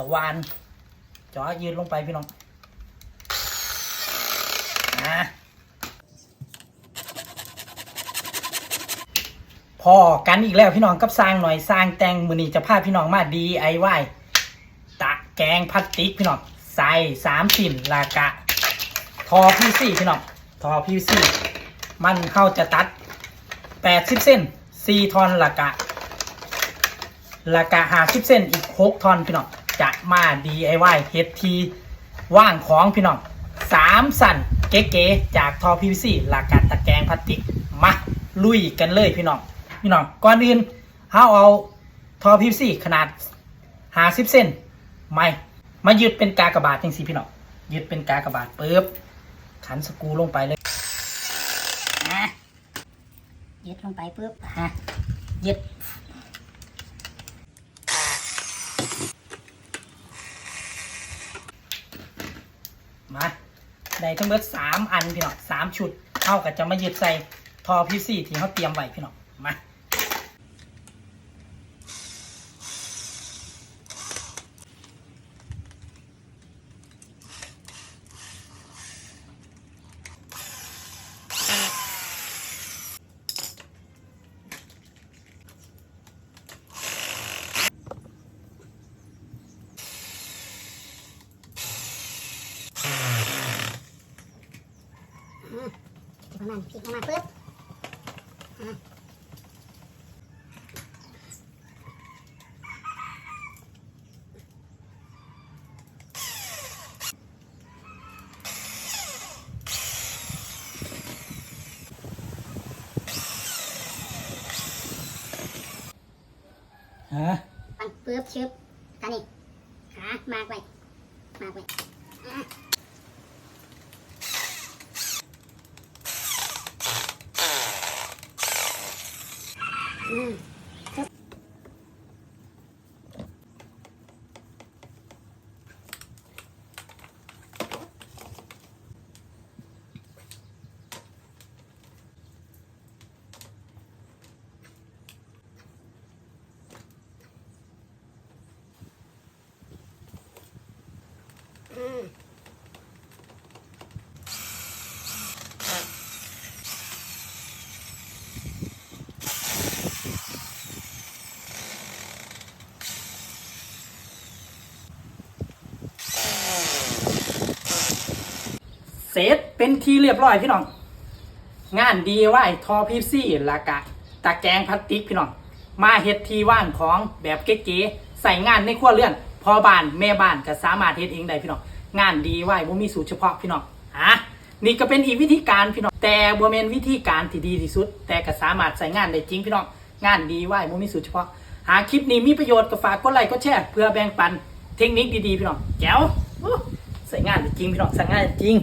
ตะวันจอยืนลงไปพี่น้องนะพอกันอีกแล้วพี่น้องกับสร้างหน่อยสร้างแตงมือนี้จะพาพี่น้องมา DIY ตะแกงพลาสติกพี่น้องใส่สามสิ่นลากะ ทอพีซีพี่น้องทอพีซีมันเข้าจะตัด80เส้น4ทอนลากะลากะ50เส้นอีก6ทอนพี่น้อง จะมา DIY เฮ็ดทีว่างของพี่น้อง3สั่นเก๋ๆจากทอ PVC ลากะตะแกรงพลาสติกมาลุยกันเลยพี่น้องพี่น้องก่อนอื่นเฮาเอาทอ PVC ขนาด50เส้นไม่มายึดเป็นกากระบาทจังสิพี่น้องยึดเป็นกากระบาทปึ๊บขันสกูลงไปเลยยึดลงไปปุ๊บฮะยึด มาได้ทั้งหมดสามอันพี่น้องสามชุดเท่ากับจะมายึดใส่ทอพีซีที่เขาเตรียมไว้พี่น้องมา ประมาณพลิกประมาณปุ๊บอะฮะปันปุ๊บชึบตอนนี้ขามากไว้มากไว้ อะอืม อืม เสร็จเป็นทีเรียบร้อยพี่น้อง งาน DIY ทอพีซี่ลากะตะแกรงพลาสติกพี่น้อง มาเฮ็ดทีว่างของแบบเก๋ๆใส่งานในครัวเรือนพอบ้านแม่บ้านก็สามารถเฮ็ดเองได้พี่น้อง งาน DIY บ่มีสูตรเฉพาะพี่น้องอะนี่ก็เป็นอีกวิธีการพี่น้อง แต่บ่แม่นวิธีการที่ดีที่สุด แต่ก็สามารถใส่งานได้จริงพี่น้อง งาน DIY บ่มีสูตรเฉพาะ หากคลิปนี้มีประโยชน์ก็ฝากกดไลค์กดแชร์เพื่อแบ่งปันเทคนิคดีๆพี่น้องแจ๋วใส่งานได้จริงพี่น้องใส่งานได้จริง